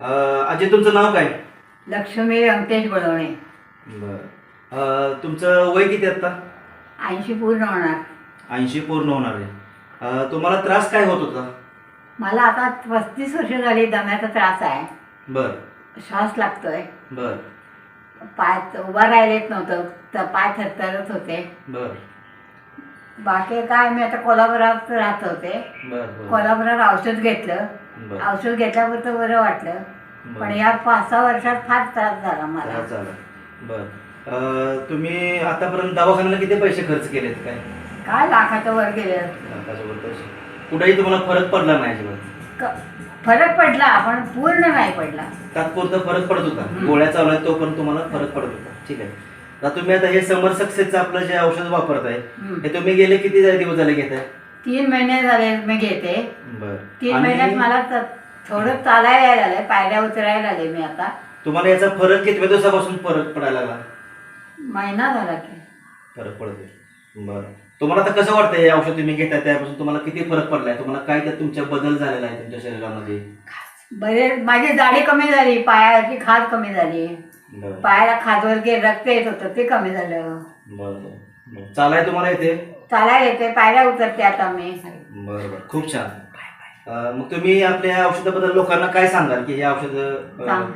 अं, आजी तुमचं नाव काय? लक्ष्मी व्यंकटेश बळवणे. बरं. तुमचं वय किती आता? ऐंशी पूर्ण होणार. ऐंशी पूर्ण होणार आहे. अं, तुम्हाला त्रास काय होत होता? मला आता पस्तीस वर्ष झाली दम्याचा त्रास आहे. बर. श्वास लागतोय. बर. पाय उभा राहायला येत नव्हतं. तर पाय थरथरत होते. बर. बाकी काय मी आता कोल्हापुरात राहत होते. बर बर. कोल्हापुरात औषध घेतलं. औषध घेतल्यापुरतं बरं वाटलं. पण या पाच सहा वर्षात फार त्रास झाला मला. त्रास झाला. बर. तुम्ही आतापर्यंत दवाखान्याला किती पैसे खर्च केलेत काय? काय लाखाचं वर गेलं. पैसे. कुठेही तुम्हाला फरक पडला नाही अजिबात? क- फरक पडला पण पूर्ण नाही पडला. तात्पुरता फरक पडत होता? हम्म. गोळ्या चालू आहेत तो पण तुम्हाला फरक पडत होता. ठीक आहे. आता तुम्ही आता हे समर सक्सेसचं आपलं जे औषध वापरताय हम्म. हे तुम्ही गेले किती दिवस झाले घेताय? तीन महिने झाले मी घेते. बर. तीन महिन्यात मला त- थोडं चालायला लागलंय पायऱ्या उतरायला लागले मी आता. तुम्हाला याचा फरक कितव्या दिवसापासून फरक पडायला लागला? महिना झाला की. फरक पडतोय. बरं. तुम्हाला आता कसं वाटतंय हे औषध तुम्ही घेताय? त्यापासून तुम्हाला किती फरक पडलाय? तुम्हाला काय त्यात तुमच्या बदल झालेला आहे तुमच्या शरीरामध्ये? बरे माझी जाडी कमी झाली पायाची खाज कमी झाली. बरं. पायाला खाजवर गे रक्त येत होतं ते कमी झालं. बरं बरं. चालाय तुम्हाला येते चालायला येते पायऱ्या उतरते आता मी. बरं बरं. खूप छान. अं, मग तुम्ही आपल्या या औषधाबद्दल लोकांना काय सांगाल की हे औषध चांग-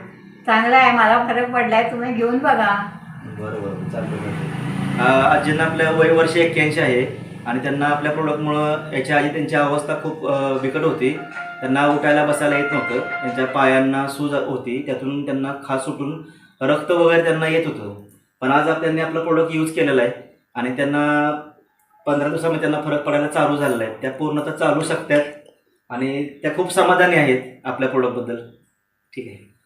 चांगलं आहे मला फरक पडलाय तुम्ही घेऊन बघा. बरं बरं. चालतं चालतं अं, आजींना आपल्या वय वर्ष एक्क्याऐंशी आहे आणि त्यांना आपल्या प्रोडक्टमुळं याच्या आधी त्यांची अवस्था खूप अं, बिकट होती. त्यांना उठायला बसायला येत नव्हतं. त्यांच्या पायांना सूज होती. त्यातून त्यांना खास सुटून रक्त वगैरे त्यांना येत होतं. पण आज त्यांनी आपलं प्रोडक्ट यूज केलेलं आहे आणि त्यांना पंधरा दिवसामध्ये त्यांना फरक पडायला चालू झालेला आहे. त्या पूर्णतः चालू शकतात आणि त्या खूप समाधानी आहेत आपल्या प्रोडक्टबद्दल ठीक आहे.